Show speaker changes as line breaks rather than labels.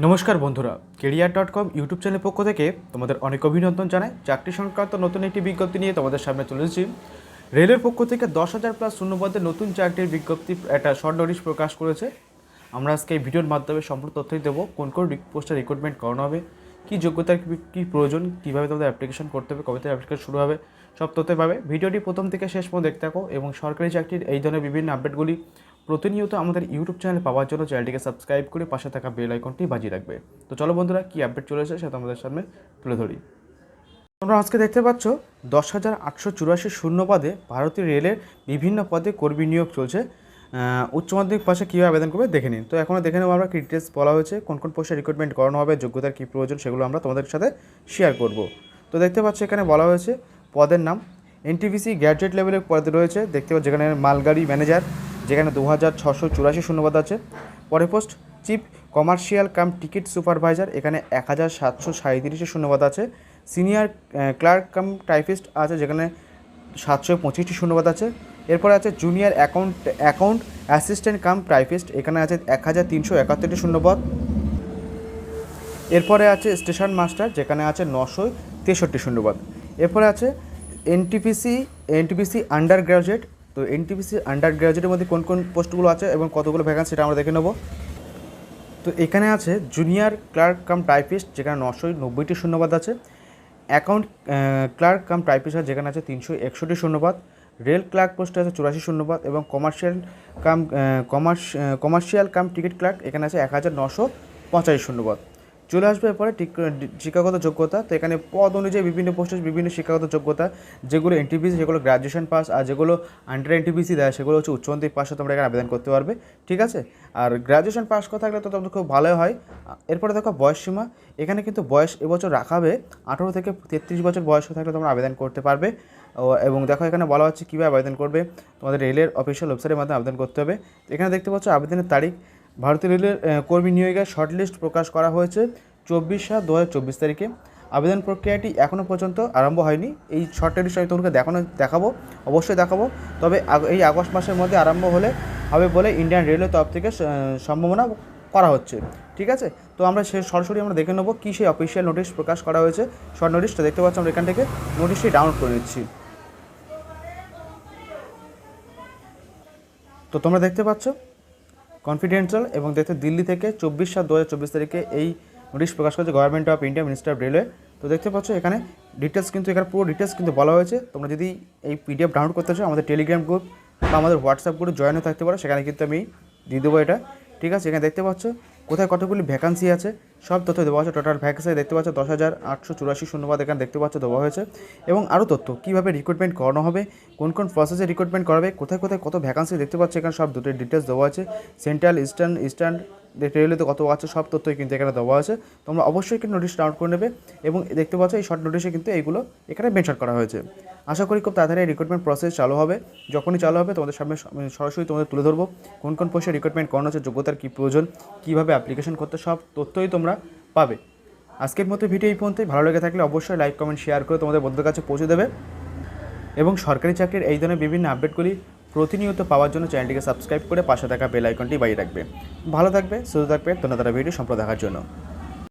নমস্কার বন্ধুরা, career dot com YouTube চ্যানেলের পক্ষ থেকে তোমাদের অনেক অভিনন্দন জানাই। চাকরি সংক্রান্ত নতুন একটি বিজ্ঞপ্তি নিয়ে তোমাদের সামনে চলে এসেছি। রেলের পক্ষ থেকে দশ হাজার প্লাস শূন্যপদের নতুন চাকরির বিজ্ঞপ্তি একটা শর্ট নোটিশ প্রকাশ করেছে। আমরা আজকে এই ভিডিওর মাধ্যমে সম্পূর্ণ তথ্যই দেবো, কোন কোন পোস্টে রিক্রুটমেন্ট করানো হবে, কী যোগ্যতার কী- কী প্রয়োজন, কীভাবে তোমাদের অ্যাপ্লিকেশন করতে হবে, কবে থেকে অ্যাপ্লিকেশন শুরু হবে, সব তথ্য পাবে। ভিডিওটি প্রথম থেকে শেষ পর্যন্ত দেখতে থাকো এবং সরকারি চাকরির এই ধরনের বিভিন্ন আপডেটগুলি প্রতিনিয়ত আমাদের ইউটিউব চ্যানেল পাওয়ার জন্য চ্যানেলটিকে সাবস্ক্রাইব করে পাশে থাকা বেল আইকনটি বাজিয়ে রাখবে। তো চলো বন্ধুরা, কী আপডেট চলে সেটা আমাদের সামনে তুলে ধরি। তোমরা আজকে দেখতে পাচ্ছ, দশ হাজার আটশো চুরাশি শূন্য পদে ভারতীয় রেলের বিভিন্ন পদে কর্মী নিয়োগ চলছে। উচ্চ মাধ্যমিক পাশে কীভাবে আবেদন করবে দেখে নিন। তো এখন দেখে নেব আমরা কি ডিটেলস বলা হয়েছে, কোন কোন পোস্টে রিক্রুটমেন্ট করানো হবে, যোগ্যতার কী প্রয়োজন সেগুলো আমরা তোমাদের সাথে শেয়ার করব। তো দেখতে পাচ্ছ এখানে বলা হয়েছে, পদের নাম এনটিভিসি গ্র্যাজুয়েট লেভেলের পদ রয়েছে। দেখতে পাচ্ছ যেখানে মালগাড়ি ম্যানেজার যেখানে দু হাজার ছশো চুরাশি শূন্যপদ আছে। পরে post, chief commercial cum ticket supervisor, এখানে এক হাজার সাতশো সাঁত্রিশে শূন্যপদ আছে। সিনিয়র ক্লার্ক কাম টাইপিস্ট আছে, যেখানে সাতশো পঁচিশটি শূন্যপদ আছে। এরপরে আছে junior account account assistant cum typist, এখানে আছে এক হাজার তিনশো একাত্তরটি শূন্যপদ। এরপরে আছে স্টেশন মাস্টার, যেখানে আছে নশো তেষট্টি শূন্যপদ। এরপরে আছে এনটিপিসি এনটিপিসি আন্ডার গ্রাজুয়েট তো এনটিপিসি আন্ডার গ্রাজুয়েটের মধ্যে কোন কোন পোস্টগুলো আছে এবং কতগুলো ভ্যাকান্সি সেটা আমরা দেখে নেব। তো এখানে আছে জুনিয়র ক্লার্ক কাম টাইপিস্ট যেখানে নশো নব্বইটি শূন্যবাদ আছে। অ্যাকাউন্ট ক্লার্ক কাম টাইপিস্ট যেখানে আছে তিনশো একষট্টি শূন্যবাদ। রেল ক্লার্ক পোস্টে আছে চুরাশি শূন্যবাদ এবং commercial cum commerce commercial cum ticket clerk এখানে আছে এক হাজার নশো পঁচাশি শূন্যপদ চলে আসবে এরপরে শিক্ষাগত যোগ্যতা। তো এখানে পদ অনুযায়ী বিভিন্ন পোস্টে বিভিন্ন শিক্ষাগত যোগ্যতা, যেগুলো এনটিপিসি যেগুলো গ্র্যাজুয়েশন পাস আর যেগুলো আন্ডার এনটিপিসি দেয়, সেগুলো হচ্ছে উচ্চ মাধ্যমিক পাশে তোমরা এখানে আবেদন করতে পারবে। ঠিক আছে? আর গ্র্যাজুয়েশন পাস করা থাকলে তো তোমাদের খুব ভালো হয়। এরপরে দেখো বয়স সীমা। এখানে কিন্তু বয়স এবছর রাখাবে, আঠেরো থেকে তেত্রিশ বছর বয়স থাকলে তোমরা আবেদন করতে পারবে। এবং দেখো এখানে বলা হচ্ছে কীভাবে আবেদন করবে। তোমাদের রেলের অফিসিয়াল ওয়েবসাইটের মাধ্যমে আবেদন করতে হবে। এখানে দেখতে পাচ্ছ আবেদনের তারিখ। ভারতীয় রেলের কর্মী নিয়োগের শর্টলিস্ট প্রকাশ করা হয়েছে চব্বিশ সাত দু তারিখে। আবেদন প্রক্রিয়াটি এখনও পর্যন্ত আরম্ভ হয়নি। এই শর্ট লিস্ট আমি তোমাকে দেখানো, দেখাবো, অবশ্যই দেখাবো। তবে এই আগস্ট মাসের মধ্যে আরম্ভ হলে, হবে বলে ইন্ডিয়ান রেলওয়ে তরফ থেকে সম্ভাবনা করা হচ্ছে। ঠিক আছে? তো আমরা সে, সরাসরি আমরা দেখে নেব কী সেই অফিসিয়াল নোটিশ প্রকাশ করা হয়েছে। শর্ট নোটিশটা দেখতে পাচ্ছি আমরা এখান থেকে। নোটিশটি ডাউনলোড করে নিচ্ছি। তো তোমরা দেখতে পাচ্ছ কনফিডেন্সিয়াল এবং দেখতে দিল্লি থেকে চব্বিশ সাত দু তারিখে এই নোটিশ প্রকাশ করেছে government of India minister of railway তো দেখতে পাচ্ছ, এখানে ডিটেলস কিন্তু, এখানে পুরো ডিটেলস কিন্তু বলা হয়েছে। তোমরা যদি এই পিডিএফ ডাউনলোড করতে চাও, আমাদের টেলিগ্রাম গ্রুপ বা আমাদের হোয়াটসঅ্যাপ গ্রুপ জয়েন হয়ে থাকতে পারো। সেখানে কিন্তু আমি দিয়ে দেবো এটা। ঠিক আছে, এখানে দেখতে পাচ্ছ, কোথায় কতগুলি ভ্যাকান্সি আছে? সব তথ্য দেওয়া আছে টোটাল ভ্যাকেন্সি দেখতে পাচ্ছ, দশ হাজার আটশো চুরাশি শূন্যবাদ এখানে দেখতে পাচ্ছ, দেওয়া হয়েছে। এবং আরও তথ্য, কীভাবে রিক্রুটমেন্ট করানো হবে, কোন কোন প্রসেসে রিক্রুটমেন্ট করাবে কোথায় কোথায় কত ভ্যাকান্সি দেখতে পাচ্ছ, এখানে সব দুটো ডিটেলস দেওয়া আছে। সেন্ট্রাল ইস্টার্ন ইস্টার্ন রেলওয়েতে কত আছে, সব তথ্যই কিন্তু এখানে দেওয়া আছে। তোমরা অবশ্যই কিন্তু নোটিশ ডাউনলোড করে নেবে এবং দেখতে পাচ্ছ, এই শর্ট নোটিশে কিন্তু এইগুলো এখানে মেনশন করা হয়েছে। আশা করি খুব তাড়াতাড়ি রিক্রুটমেন্ট প্রসেস চালু হবে। যখনই চালু হবে, তোমাদের সামনে মানে সরাসরি তোমাদের তুলে ধরবো। কোন কোন পোস্টে রিক্রুটমেন্ট করানো হচ্ছে, যোগ্যতার কী প্রয়োজন, কীভাবে অ্যাপ্লিকেশন করতে সব তথ্যই তোমরা পাবে। আজকের মতো ভিডিও এই পর্যন্তই। ভালো লেগে থাকলে অবশ্যই লাইক কমেন্ট শেয়ার করে তোমাদের বন্ধুদের কাছে পৌঁছে দেবে। এবং সরকারি চাকরির এই ধরনের বিভিন্ন আপডেটগুলি প্রতিনিয়ত পাওয়ার জন্য চ্যানেলটিকে সাবস্ক্রাইব করে পাশে থাকা বেল আইকনটি বাজিয়ে রাখবে। ভালো থাকবে, সুস্থ থাকবে। তোমরা তারা ভিডিও সম্প্রদায় দেখার জন্য।